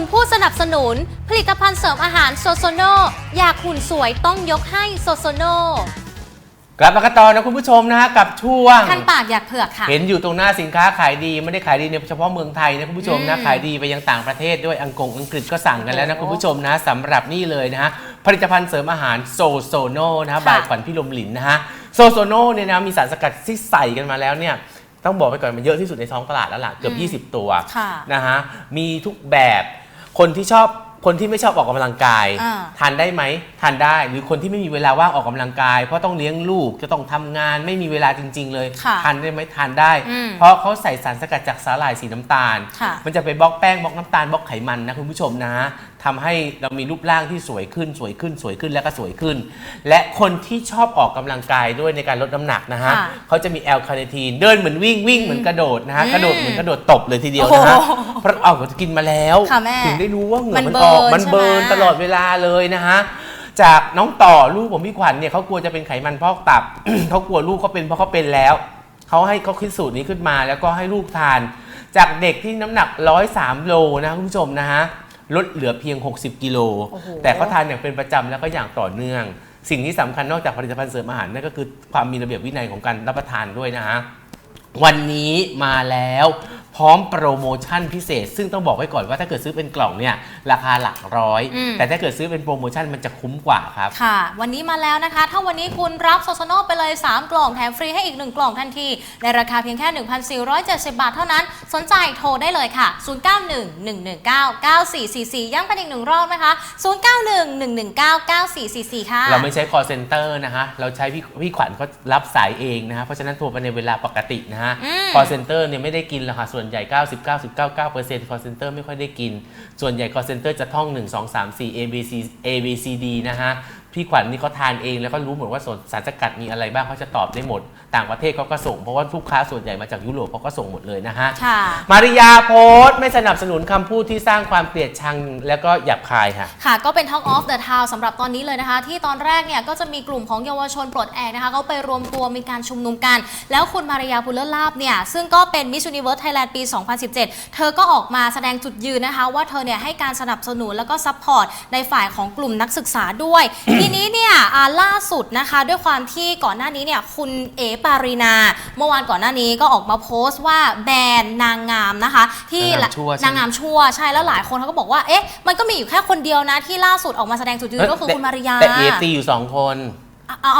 คุณผู้สนับสนุน ผลิตภัณฑ์เสริมอาหารโซโซโนอยากหุ่นสวยต้องยกให้โซโซโนกลับมากันต่อนะคุณผู้ชมนะฮะกับช่วงท่านปากอยากเผือกค่ะ เห็นอยู่ตรงหน้าสินค้าขายดีไม่ได้ขายดีในเฉพาะเมืองไทยนะคุณผู้ชมนะอืมขายดีไปยังต่างประเทศด้วยอังกฤษอังกฤษก็สั่งกันแล้วนะโอ้คุณผู้ชมนะสำหรับนี่เลยนะฮะผลิตภัณฑ์เสริมอาหารโซโซโนนะฮะค่ะบายขวัญพี่ลมหลินนะฮะโซโซโนเนี่ยนะมีสารสกัดที่ใส่กันมาแล้วเนี่ยต้องบอกไปก่อนมันเยอะที่สุดในท้องตลาดแล้วล่ะเกือบ 20 ตัวค่ะนะฮะมีทุกแบบ คนที่ชอบคนที่ไม่ชอบออกกำลังกาย อ่า ทานได้ไหมทานได้หรือคนที่ไม่มีเวลาว่างออกกำลังกาย เพราะต้องเลี้ยงลูกจะต้องทำงานไม่มีเวลาจริง ๆ เลยค่ะทานได้ไหมทานได้อืมเพราะเขาใส่สารสกัดจากสาหร่ายสีน้ำตาลค่ะมันจะไปบล็อกแป้งบล็อกน้ำตาลบล็อกไขมันนะคุณผู้ชมนะทำให้เรามีรูปร่างที่สวยขึ้นสวยขึ้นสวยขึ้นแล้วก็สวยขึ้น และคนที่ชอบออกกำลังกายด้วยในการลดน้ำหนักนะฮะค่ะเขาจะมีแอลคาเนทีนเดินเหมือนวิ่งวิ่งเหมือนกระโดดนะฮะอืมกระโดดเหมือนกระโดดตบเลยทีเดียวนะฮะโอ้โหเพราะเอากินมาแล้วค่ะแม่ถึงได้รู้ว่าเหงื่อมันมันออกเบิร์นมันเบิร์นใช่ไหมตลอดเวลาเลยนะฮะ จากน้องต่อลูกผมพี่ขวัญเนี่ยเขากลัวจะเป็นไขมันพอกตับ เขากลัวลูกเขาเป็นเพราะเขาเป็นแล้วเขาให้เขาคิดสูตรนี้ขึ้นมา แล้วก็ให้ลูกทาน จากเด็กที่น้ำหนัก 103โลนะคุณผู้ชมนะฮะลดเหลือเพียง 60 กิโล โอ้โห แต่เขาทานอย่างเป็นประจำแล้วก็อย่างต่อเนื่อง สิ่งที่สำคัญนอกจากผลิตภัณฑ์เสริมอาหารนั่นก็คือความมีระเบียบวินัยของการรับประทานด้วยนะฮะ วันนี้มาแล้ว พร้อมโปรโมชั่นพิเศษ ซึ่งต้องบอกไว้ก่อนว่าถ้าเกิดซื้อเป็นกล่องเนี่ยราคาหลักร้อย อืม แต่ถ้าเกิดซื้อเป็นโปรโมชั่นมันจะคุ้มกว่าครับ ค่ะ วันนี้มาแล้วนะคะ ถ้าวันนี้คุณรับโซโซโนไปเลย 3 กล่องแถมฟรีให้อีก 1 กล่องทันที ในราคาเพียงแค่ 1,470 บาทเท่านั้น สนใจโทรได้เลยค่ะ 0911199444 ย้ำกันอีกหนึ่งรอบนะคะ 0911199444 ค่ะ เราไม่ใช้ call center นะฮะ เราใช้พี่พี่ขวัญเขารับสายเองนะฮะ เพราะฉะนั้นโทรไปในเวลาปกตินะฮะ อืม call center เนี่ยไม่ได้กินหรอกค่ะส่วนใหญ่ 99.99% call center ไม่ค่อยได้กิน ส่วนใหญ่ call center จะท่อง 1 2 3 4 A B C A B C D นะฮะ พี่ขวัญนี่เขาทานเองแล้วก็รู้หมดว่าส่วนสารสกัดมีอะไรบ้างเขาจะตอบได้หมด ต่างประเทศเขาก็ส่งเพราะว่าลูกค้าส่วนใหญ่มาจากยุโรปเขาก็ส่งหมดเลยนะฮะ ค่ะ มาริยาโพสต์ไม่สนับสนุนคำพูดที่สร้างความเกลียดชังแล้วก็หยาบคายค่ะ ค่ะ ก็เป็น Talk of the Town สำหรับตอนนี้เลยนะคะ ที่ตอนแรกเนี่ยก็จะมีกลุ่มของเยาวชนปลดแอกนะคะเขาไปรวมตัวมีการชุมนุมกัน แล้วคุณมารยาพุลเลอร์ลาบเนี่ย ซึ่งก็เป็น Miss Universe Thailand ปี 2017 เธอก็ออกมาแสดงจุดยืนนะคะ ว่าเธอเนี่ยให้การสนับสนุนแล้วก็ซัพพอร์ตในฝ่ายของกลุ่มนักศึกษาด้วยทีนี้เนี่ยอ่าล่าสุดนะคะด้วยความที่ก่อนหน้านี้เนี่ยคุณเอปารีนา เมื่อวานก่อนหน้านี้ก็ออกมาโพสต์ว่าแบรนด์นางงามนะคะ ที่นางงามชั่วใช่ไหม นางงามชั่วใช่แล้วหลายคนเขาก็บอกว่าเอ๊ะมันก็มีอยู่แค่คนเดียวนะที่ล่าสุดออกมาแสดงจุดยืนก็คือคุณมาริยา แต่เอตีอยู่สองคน อ๋อ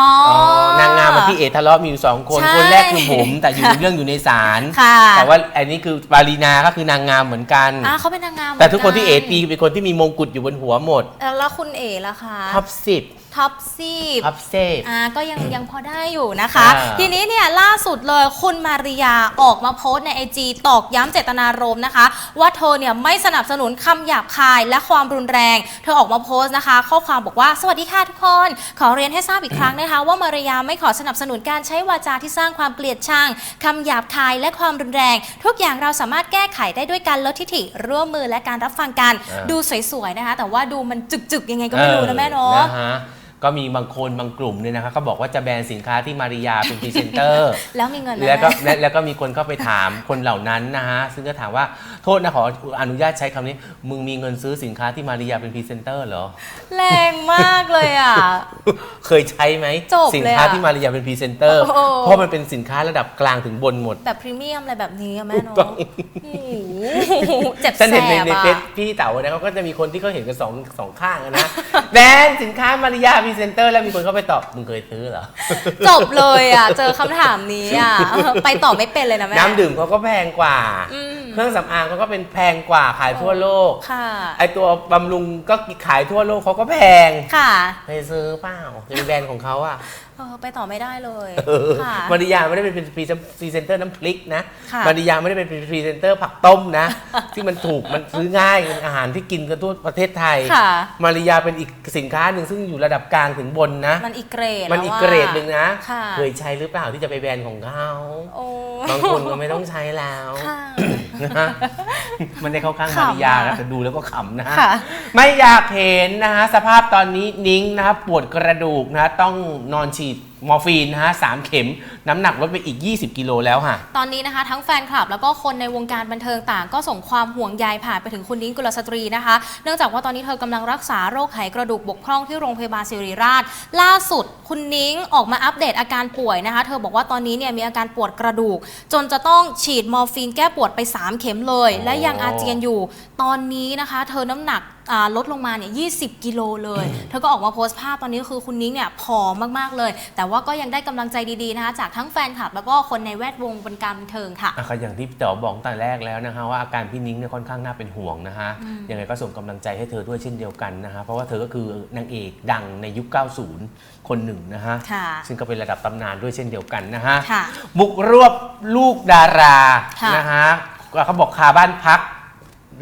นางงามกับพี่เอทะเลาะมีอยู่สองคน ใช่คนแรกคือผมแต่อยู่ในเรื่องอยู่ในศาลค่ะ แต่ว่าอันนี้คือปารีนาก็คือนางงามเหมือนกัน อะเขาเป็นนางงามแต่ทุกคนที่เอหมืตีเป็นคนที่มีมงกุฎอยู่บนหัวหมดเอ่อแล้วคุณเอล่ะคะ ท็อปสิบ ท็อปซีบท็อปเซฟ อ่าก็ยัง ยังพอได้อยู่นะคะ อ่าทีนี้เนี่ยล่าสุดเลยคุณมาริยาออกมาโพสต์ในไอจีตอกย้ำเจตนารมณ์นะคะ ว่าเธอเนี่ยไม่สนับสนุนคำหยาบคายและความรุนแรง เธอออกมาโพสต์นะคะ ข้อความบอกว่าสวัสดีค่ะทุกคน ขอเรียนให้ทราบอีกครั้งนะคะ ว่ามาริยาไม่ขอสนับสนุนการใช้วาจาที่สร้างความเกลียดชังคำหยาบคายและความรุนแรง ทุกอย่างเราสามารถแก้ไขได้ด้วยการลดทิฐิร่วมมือและการรับฟังกัน อ่า ดูสวยๆนะคะ แต่ว่าดูมันจึกๆยังไงก็ไม่รู้นะแม่เนาะออฮะ ก็มีบางคนบางกลุ่มเนี่ยนะคะเขาบอกว่าจะแบนสินค้าที่มาริยาเป็นพรีเซนเตอร์แล้วมีเงินไหมแล้วก็แม่และแล้วก็มีคนเข้าไปถามคนเหล่านั้นนะฮะซึ่งก็ถามว่าโทษนะขออนุญาตใช้คำนี้ มึงมีเงินซื้อสินค้าที่มาริยาเป็นพรีเซนเตอร์เหรอ แรงมากเลยอะ เคยใช้ไหมจบเลยอะสินค้าที่มาริยาเป็นพรีเซนเตอร์โอ้โห เพราะมันเป็นสินค้าระดับกลางถึงบนหมด แบบพรีเมียมอะไรแบบนี้อะแม่เนาะถูกต้องโอ้โห เจ็บแสฉันเห็นในบในอะเฟซพี่เต๋าเนี่ยเขาก็จะมีคนที่เขาเห็นกันสองสองข้างอะนะ แบรนด์สินค้ามาริยาพรีเซนเตอร์แล้วมีคนเข้าไปตอบ มึงเคยซื้อเหรอ จบเลยอะ เจอคำถามนี้อะ ไปต่อไม่เป็นเลยนะแม่ น้ำดื่มเขาก็แพงกว่า อืม เครื่องสำอางเขาก็เป็นแพงกว่าขายทั่วโลก ค่ะ ไอตัวบำรุงก็ขายทั่วโลกเขาก็แพงค่ะไปซื้อเปล่าเป็นแบรนด์ของเขาอะ เออไปต่อไม่ได้เลยเออค่ะ มาริยาไม่ได้เป็นพรีเซนเตอร์น้ำพริกนะค่ะมาริยาไม่ได้เป็นพรีเซนเตอร์ผักต้มนะ ที่มันถูกมันซื้อง่ายเป็นอาหารที่กินกันทั่วประเทศไทย ค่ะ มาริยาเป็นอีกสินค้าหนึ่งซึ่งอยู่ระดับกลางถึงบนนะ มันอีกเกรดมันแล้วอีกะเกรดหนึ่งนะ ค่ะเคยใช้หรือเปล่าที่จะไปแบรนด์ของเขาโอ้บางคนก็ไม่ต้องใช้แล้ว ค่ะ นะฮะ มันได้เข้าข้างขำมาริยาอะนะแต่ดูแล้วก็ขำนะฮะ ค่ะ ไม่อยากเห็นนะฮะ สภาพตอนนี้นิ้งนะครับปวดกระดูกนะต้องนอนฉีด มอร์ฟีนนะฮะสามเข็มน้ำหนักลดไปอีก 20 กิโลแล้วค่ะ ตอนนี้นะคะ ทั้งแฟนคลับ แล้วก็คนในวงการบันเทิงต่าง ก็ส่งความห่วงใยผ่านไปถึงคุณนิ้งกุลสตรีนะคะ เนื่องจากว่าตอนนี้เธอกำลังรักษาโรคไขกระดูกบกพร่องที่โรงพยาบาลศิริราช ล่าสุดคุณนิ้งออกมาอัปเดตอาการป่วยนะคะ เธอบอกว่าตอนนี้เนี่ยมีอาการปวดกระดูก จนจะต้องฉีดมอร์ฟีนแก้ปวดไป 3 เข็มเลย และยังอาเจียนอยู่ ตอนนี้นะคะ เธอน้ำหนัก อ่าลดลงมาเนี่ย20 กิโลเลย เธอก็ออกมาโพสต์ภาพตอนนี้คือคุณนิ้งเนี่ยผอมมากๆเลย แต่ว่าก็ยังได้กำลังใจดีๆนะคะจากทั้งแฟนคลับ แล้วก็คนในแวดวงวงการบันเทิงค่ะอะก็อย่างที่พี่เต๋อบอกตั้งแต่แรกแล้วนะคะว่าอาการพี่นิ้งเนี่ยค่อนข้างน่าเป็นห่วงนะคะอืมยังไงก็ส่งกำลังใจให้เธอด้วยเช่นเดียวกันนะคะเพราะว่าเธอก็คือนางเอกดังในยุค 90 คนหนึ่งนะคะค่ะซึ่งก็เป็นระดับตำนานด้วยเช่นเดียวกันนะคะค่ะ บุกรวบลูกดาราค่ะ นะคะเขาบอกคาบ้านพัก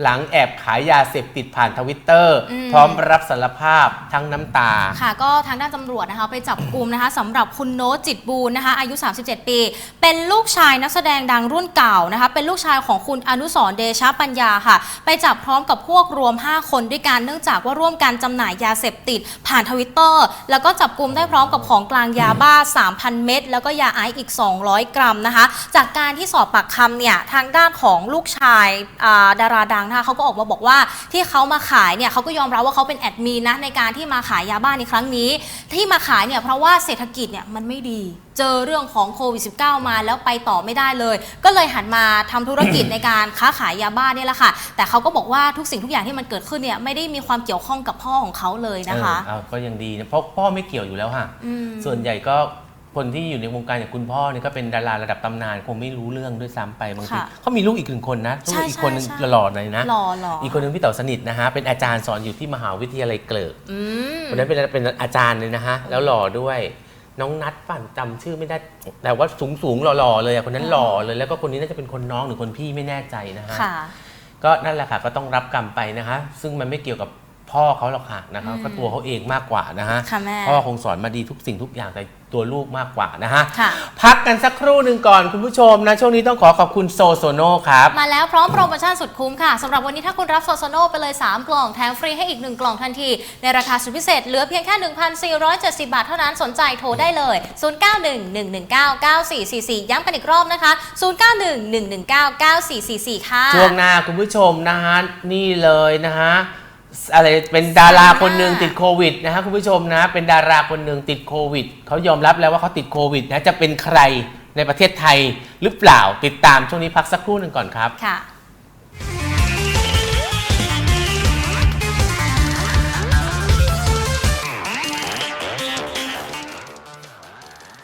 หลังแอบขายยาเสพติดผ่านทวิตเตอร์ อืม พร้อมรับสารภาพทั้งน้ำตา ค่ะก็ทางด้านตำรวจนะคะไปจับกลุ่มนะคะสำหรับคุณโน้ตจิตบูรณ์นะคะอายุ 37 ปี เป็นลูกชายนักแสดงดังรุ่นเก่านะคะเป็นลูกชายของคุณอนุสรณ์เดชะปัญญาค่ะ ไปจับพร้อมกับพวกรวม 5 คนด้วยกันเนื่องจากว่าร่วมกันจำหน่ายยาเสพติด ผ่านทวิตเตอร์ แล้วก็จับกลุ่มได้พร้อมกับของกลางยาบ้า 3,000 เม็ดแล้วก็ยาไอซ์อีก 200 กรัมนะคะ จากการที่สอบปากคำเนี่ยทางด้านของลูกชายอ่าดาราดังนะคะเขาก็ออกมาบอกว่าที่เขามาขายเนี่ยเขาก็ยอมรับว่าเขาเป็นแอดมินนะในการที่มาขายยาบ้าในครั้งนี้ ที่มาขายเนี่ยเพราะว่าเศรษฐกิจเนี่ยมันไม่ดี เจอเรื่องของโควิด -19 มาแล้วไปต่อไม่ได้เลย ก็เลยหันมาทำธุรกิจในการค้าขายยาบ้าเนี่ยแหละค่ะ แต่เขาก็บอกว่าทุกสิ่งทุกอย่างที่มันเกิดขึ้นเนี่ยไม่ได้มีความเกี่ยวข้องกับพ่อของเขาเลยนะคะเออเอาก็ยังดีนะเพราะพ่อไม่เกี่ยวอยู่แล้วค่ะมส่วนใหญ่ก็ คนที่อยู่ในวงการอย่างคุณพ่อเนี่ยก็เป็นดาราระดับตำนานคงไม่รู้เรื่องด้วยซ้ำไปบางทีค่ะเขามีลูกอีกหนึ่งคนนะลูใช่กอีกคนนึงใช่ใช่ หล่อๆหน่อยนะ หล่อหล่ออีกคนนึงพี่เต๋อสนิทนะฮะเป็นอาจารย์สอนอยู่ที่มหาวิทยาลัยเกลิกอืม คนนั้นเป็นเป็นอาจารย์เลยนะฮะแล้วหล่อด้วย น้องนัดปั่นจำชื่อไม่ได้ แต่ว่าสูงสูงๆหล่อๆเลยอะคนนั้นหล่อเลยแล้วก็คนนี้น่าจะเป็นคนน้องหรือคนพี่ไม่แน่ใจนะฮะ ค่ะ ก็นั่นแหละค่ะก็ต้องรับกรรมไปนะคะ ซึ่งมันไม่เกี่ยวกับ พ่อเขาหรอกค่ะนะคะอืมก็ตัวเขาเองมากกว่านะฮะค่ะแม่พ่อคงสอนมาดีทุกสิ่งทุกอย่างแต่ตัวลูกมากกว่านะฮะค่ะพักกันสักครู่หนึ่งก่อนคุณผู้ชมนะ ช่วงนี้ต้องขอขอบคุณโซโซโนครับ มาแล้วพร้อมโปรโมชั่นสุดคุ้มค่ะสำหรับวันนี้ถ้าคุณรับโซโซโนไปเลย 3 กล่องแถมฟรีให้อีก 1 กล่องทันที ในราคาสุดพิเศษเหลือเพียงแค่ 1,470 บาทเท่านั้นสนใจโทรได้เลย 0911199444 ย้ำกันอีกรอบนะคะ 0911199444 ค่ะช่วงหน้าคุณผู้ชมนะฮะนี่เลยนะฮะ อะไรเป็นดาราคนหนึ่งติดโควิดนะฮะคุณผู้ชมนะ เป็นดาราคนหนึ่งติดโควิดเขายอมรับแล้วว่าเขาติดโควิดนะจะเป็นใครในประเทศไทยหรือเปล่าติดตามช่วงนี้พักสักครู่หนึ่งก่อนครับค่ะ